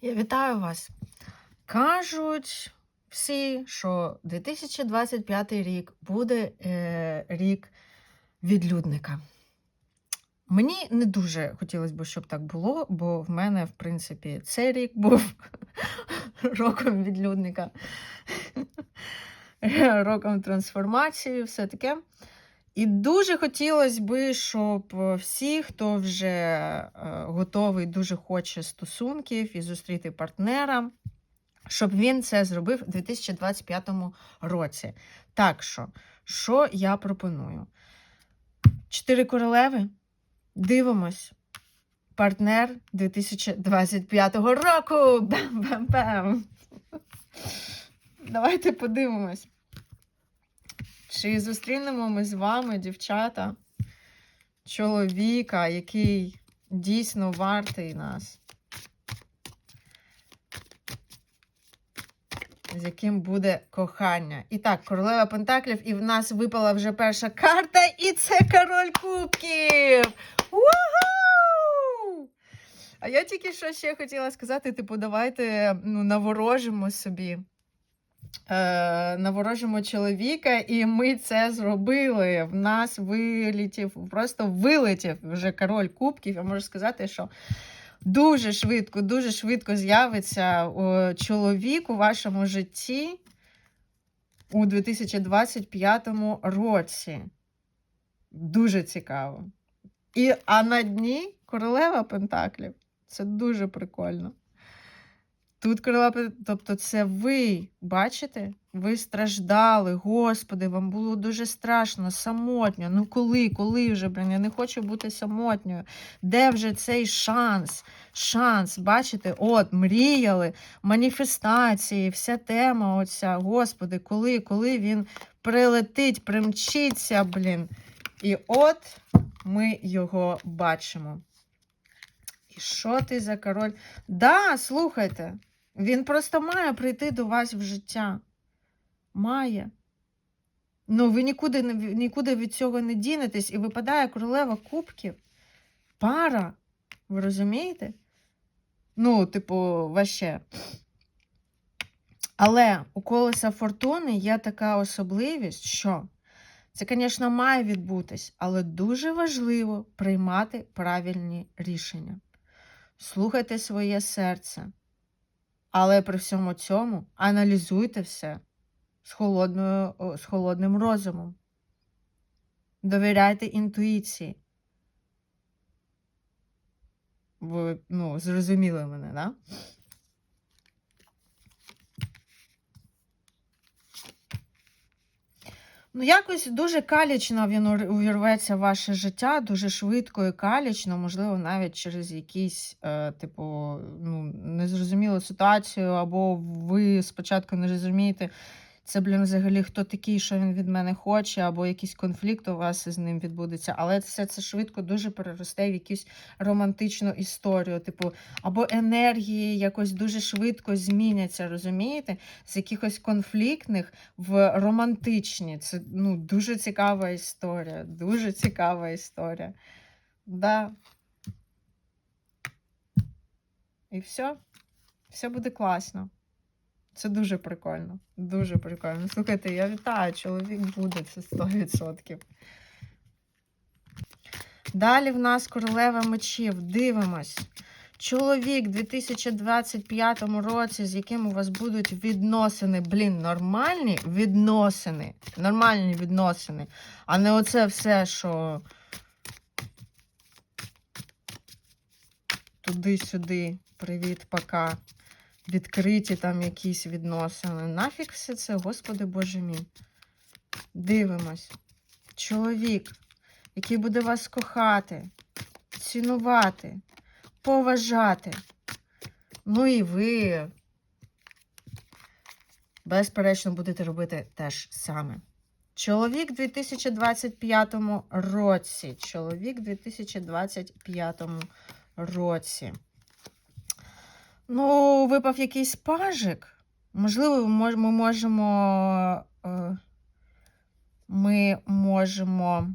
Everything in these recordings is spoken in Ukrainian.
Я вітаю вас. Кажуть всі, що 2025 рік буде е, рік відлюдника. Мені не дуже хотілося б, щоб так було, бо в мене, в принципі, цей рік був роком відлюдника, роком трансформації, все таке. І дуже хотілося б, щоб всі, хто вже е, готовий, дуже хоче стосунків і зустріти партнера, щоб він це зробив у 2025 році. Так що, що я пропоную? Чотири королеви. Дивимось. Партнер 2025 року. Бам-бам-бам. Давайте подивимось. Чи зустрінемо ми з вами, дівчата, чоловіка, який дійсно вартий нас, з яким буде кохання. І так, королева Пентаклів, і в нас випала вже перша карта, і це король кубків! Угу! А я тільки що ще хотіла сказати: типу, давайте ну, наворожимо собі е, наворожимо чоловіка, і ми це зробили. В нас вилітів, просто вилетів вже король кубків. Я можу сказати, що дуже швидко, дуже швидко з'явиться чоловік у вашому житті у 2025 році. Дуже цікаво. І, а на дні королева Пентаклів. Це дуже прикольно. Тут крила, тобто це ви, бачите? Ви страждали, Господи, вам було дуже страшно, самотньо. Ну коли, коли вже, блін, я не хочу бути самотньою. Де вже цей шанс? Шанс, бачите, от, мріяли, маніфестації, вся тема оця, Господи, коли, коли він прилетить, примчиться, блін. І от ми його бачимо. І що ти за король? Да, слухайте. Він просто має прийти до вас в життя. Має. Ну, ви нікуди нікуди від цього не дінетесь, і випадає королева кубків. Пара. Ви розумієте? Ну, типу, ваще. Але у колеса фортуни є така особливість, що це, звісно, має відбутись, але дуже важливо приймати правильні рішення. Слухайте своє серце. Але при всьому цьому аналізуйте все з, холодною, з холодним розумом. Довіряйте інтуїції. Ви ну, зрозуміли мене, да? Ну, якось дуже калічно він увірветься в ваше життя, дуже швидко і калічно, можливо, навіть через якісь, е, типу, ну, незрозумілу ситуацію, або ви спочатку не розумієте, це, блін, взагалі хто такий, що він від мене хоче, або якийсь конфлікт у вас з ним відбудеться. Але все це швидко дуже переросте в якусь романтичну історію. Типу, або енергії якось дуже швидко зміняться, розумієте? З якихось конфліктних в романтичні. Це ну, дуже цікава історія. Дуже цікава історія. Да. І все. Все буде класно. Це дуже прикольно. Дуже прикольно. Слухайте, я вітаю, чоловік буде, це 100%. Далі в нас королева мечів. Дивимось. Чоловік у 2025 році, з яким у вас будуть відносини, блін, нормальні відносини. Нормальні відносини. А не оце все, що туди-сюди. Привіт, пока відкриті там якісь відносини. Нафіг все це, Господи Боже мій. Дивимось. Чоловік, який буде вас кохати, цінувати, поважати. Ну і ви, безперечно, будете робити те ж саме. Чоловік у 2025 році. Чоловік у 2025 році. Ну, випав якийсь пажик. Можливо, ми можемо. Е, ми можемо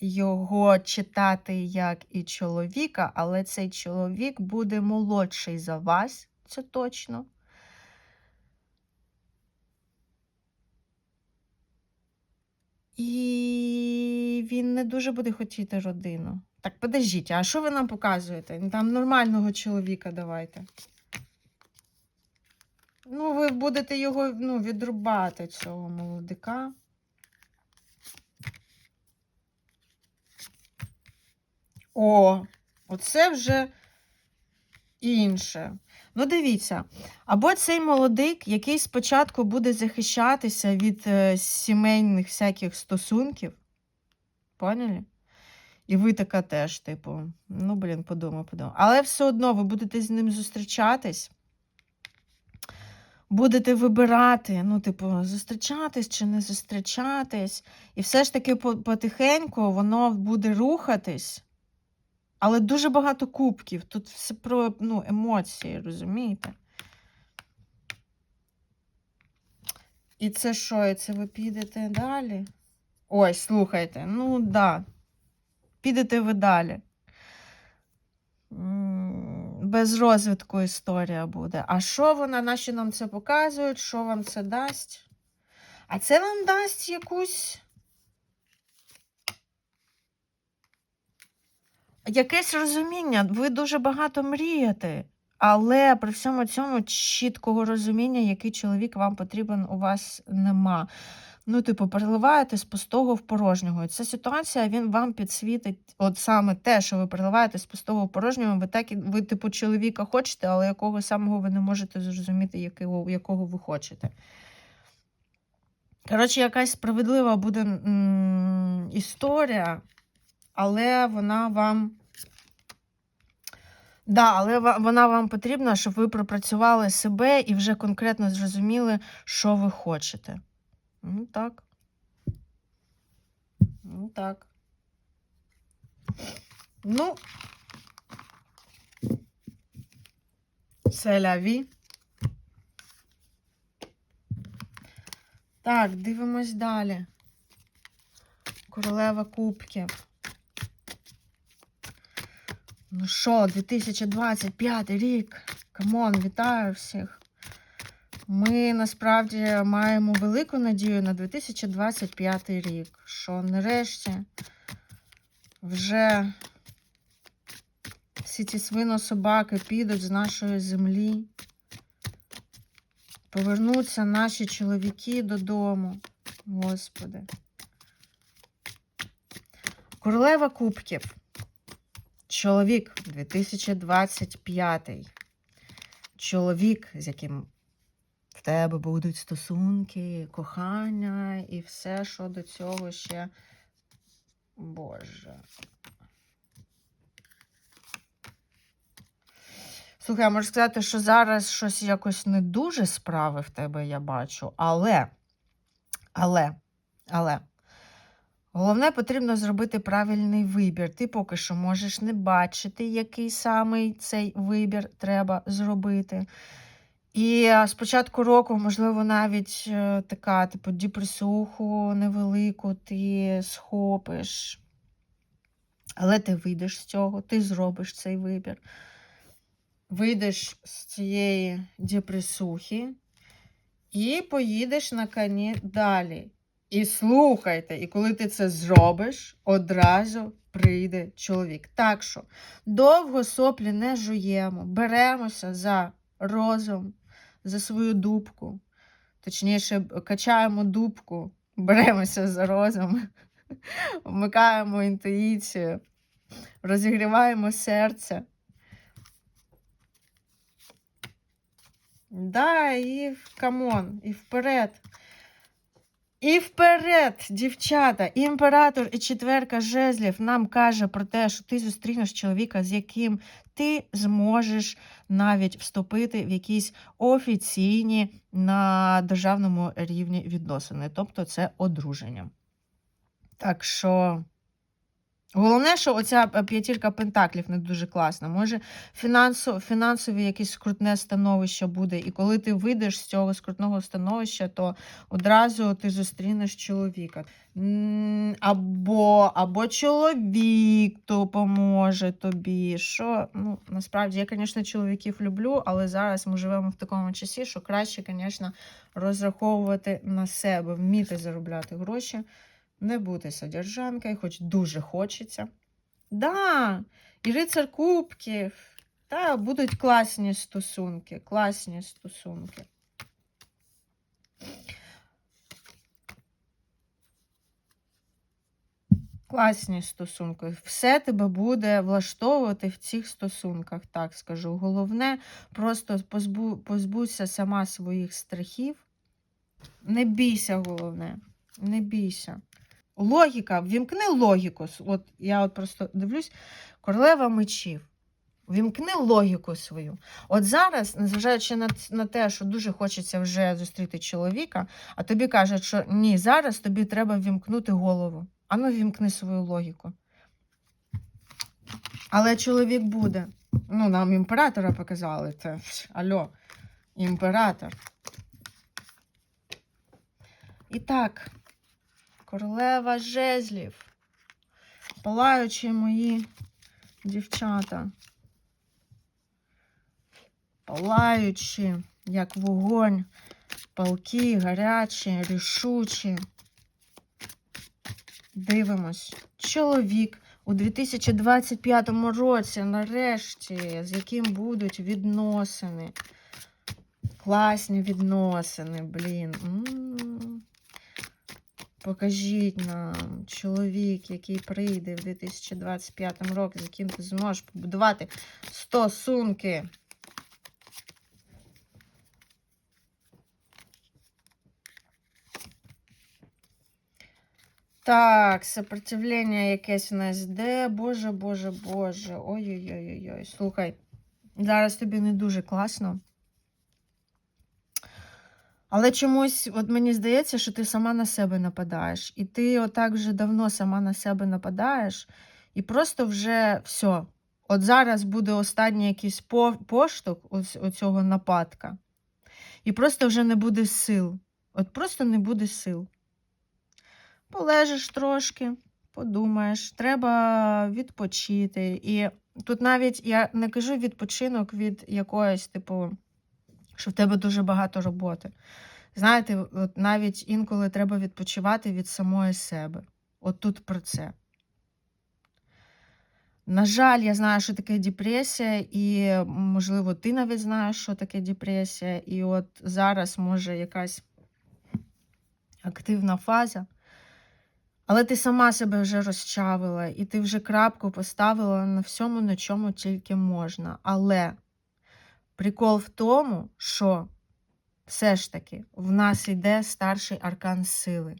його читати як і чоловіка, але цей чоловік буде молодший за вас, це точно. І він не дуже буде хотіти родину. Так, подождіть, а що ви нам показуєте? Там нормального чоловіка давайте. Ну, ви будете його ну, відрубати, цього молодика. О, оце вже інше. Ну, дивіться, або цей молодик, який спочатку буде захищатися від е, сімейних всяких стосунків. Поняли? І ви така теж, типу, ну, блін, подумай, подумай. Але все одно ви будете з ним зустрічатись, будете вибирати, ну, типу, зустрічатись чи не зустрічатись. І все ж таки потихеньку воно буде рухатись. Але дуже багато кубків. Тут все про ну, емоції, розумієте? І це що? І це ви підете далі? Ой, слухайте, ну да. Підете ви далі. Без розвитку історія буде. А що вона, наші нам це показують? Що вам це дасть? А це вам дасть якусь. Якесь розуміння, ви дуже багато мрієте, але при всьому цьому чіткого розуміння, який чоловік вам потрібен, у вас нема. Ну, типу, переливаєте з пустого в порожнього. Ця ситуація він вам підсвітить, от саме те, що ви переливаєте з пустого в порожнього, ви так ви, типу, чоловіка хочете, але якого самого ви не можете зрозуміти, якого, якого ви хочете. Коротше, якась справедлива буде м, історія, але вона вам. Да, але вона вам потрібна, щоб ви пропрацювали себе і вже конкретно зрозуміли, що ви хочете. Ну так. Ну так. Ну. Це ляві. Так, дивимось далі. Королева кубків. Ну що, 2025 рік. Камон, вітаю всіх. Ми насправді маємо велику надію на 2025 рік, що нарешті вже всі ці свинособаки підуть з нашої землі. Повернуться наші чоловіки додому. Господи. Королева кубків. Чоловік 2025. Чоловік, з яким тебе будуть стосунки, кохання і все, що до цього ще. Боже. Слухай, я можу сказати, що зараз щось якось не дуже справи в тебе я бачу, але, але, але. Головне, потрібно зробити правильний вибір. Ти поки що можеш не бачити, який саме цей вибір треба зробити. І е, з початку року, можливо, навіть е, така, типу, депресуху невелику ти схопиш. Але ти вийдеш з цього, ти зробиш цей вибір. Вийдеш з цієї депресухи і поїдеш на коні далі. І слухайте, і коли ти це зробиш, одразу прийде чоловік. Так що довго соплі не жуємо, беремося за розум, за свою дубку. Точніше, качаємо дубку, беремося за розум, вмикаємо інтуїцію, розігріваємо серце. Да, і камон, і вперед. І вперед, дівчата, імператор і четверка жезлів нам каже про те, що ти зустрінеш чоловіка, з яким ти зможеш навіть вступити в якісь офіційні на державному рівні відносини, тобто це одруження. Так що Головне, що оця е, п'ятірка пентаклів не дуже класна. Може, фінансо, фінансові якесь скрутне становище буде. І коли ти вийдеш з цього скрутного становища, то одразу ти зустрінеш чоловіка. Або, або чоловік допоможе тобі. Що, ну, насправді, я, звісно, чоловіків люблю, але зараз ми живемо в такому часі, що краще, звісно, розраховувати на себе, вміти заробляти гроші. Не бути содержанкою, хоч дуже хочеться. Да, і рицар кубків. Та будуть класні стосунки, класні стосунки. Класні стосунки. Все тебе буде влаштовувати в цих стосунках, так скажу. Головне, просто позбу, позбудься сама своїх страхів. Не бійся, головне. Не бійся. Логіка, вімкни логіку. От я от просто дивлюсь, королева мечів. Вімкни логіку свою. От зараз, незважаючи на, на те, що дуже хочеться вже зустріти чоловіка, а тобі кажуть, що ні, зараз тобі треба вімкнути голову. Ану, вімкни свою логіку. Але чоловік буде. Ну, нам імператора показали. Це альо, імператор. І так. Королева жезлів. Палаючі мої дівчата. Палаючі, як вогонь, палки, гарячі, рішучі. Дивимось. Чоловік у 2025 році, нарешті, з яким будуть відносини. Класні відносини, блін. М-м-м. Покажіть нам чоловік, який прийде в 2025 році, з яким ти зможеш побудувати стосунки. Так, сопротивлення якесь у нас йде. Боже, боже, боже. Ой-ой-ой. Слухай, зараз тобі не дуже класно. Але чомусь, от мені здається, що ти сама на себе нападаєш. І ти отак вже давно сама на себе нападаєш, і просто вже все. От зараз буде останній якийсь поштовх у цього нападка. І просто вже не буде сил. От просто не буде сил. Полежиш трошки, подумаєш, треба відпочити. І тут навіть я не кажу відпочинок від якоїсь, типу що в тебе дуже багато роботи. Знаєте, от навіть інколи треба відпочивати від самої себе. От тут про це. На жаль, я знаю, що таке депресія, і, можливо, ти навіть знаєш, що таке депресія. І от зараз може якась активна фаза. Але ти сама себе вже розчавила, і ти вже крапку поставила на всьому, на чому тільки можна. Але Прикол в тому, що все ж таки в нас йде старший аркан сили.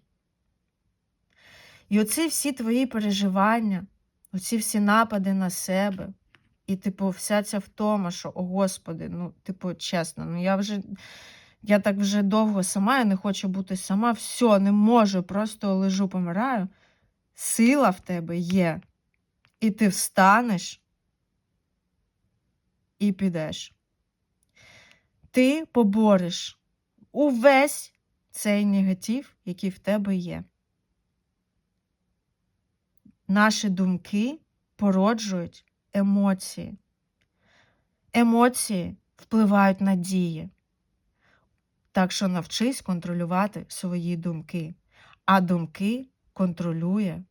І оці всі твої переживання, оці всі напади на себе, і, типу, вся ця втома, що, о Господи, ну, типу, чесно, ну я вже. Я так вже довго сама, я не хочу бути сама, все, не можу, просто лежу, помираю. Сила в тебе є. І ти встанеш і підеш ти побореш увесь цей негатив, який в тебе є. Наші думки породжують емоції. Емоції впливають на дії. Так що навчись контролювати свої думки, а думки контролює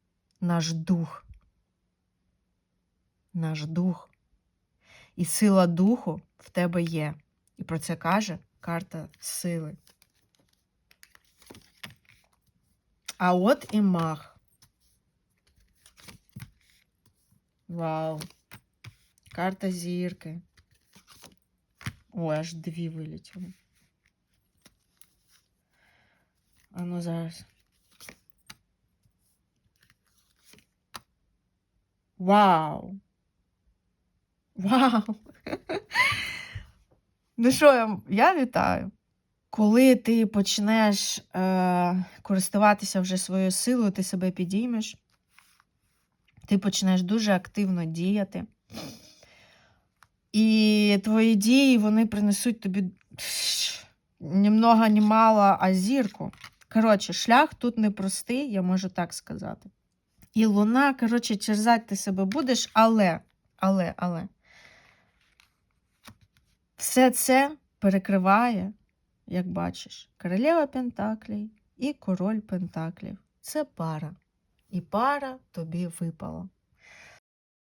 наш дух. Наш дух. І сила духу в тебе є. І про це каже карта сили. А от і мах. Вау. Карта зірки. О, аж дві вилетіли. А ну зараз. Вау! Вау! Ну що, я, вітаю. Коли ти почнеш е, користуватися вже своєю силою, ти себе підіймеш, ти почнеш дуже активно діяти. І твої дії вони принесуть тобі ні много, ні мало, а зірку. Коротше, шлях тут непростий, я можу так сказати. І луна, коротше, черзати ти себе будеш, але, але, але. Все це перекриває, як бачиш, королева Пентаклій і король Пентаклів. Це пара. І пара тобі випала.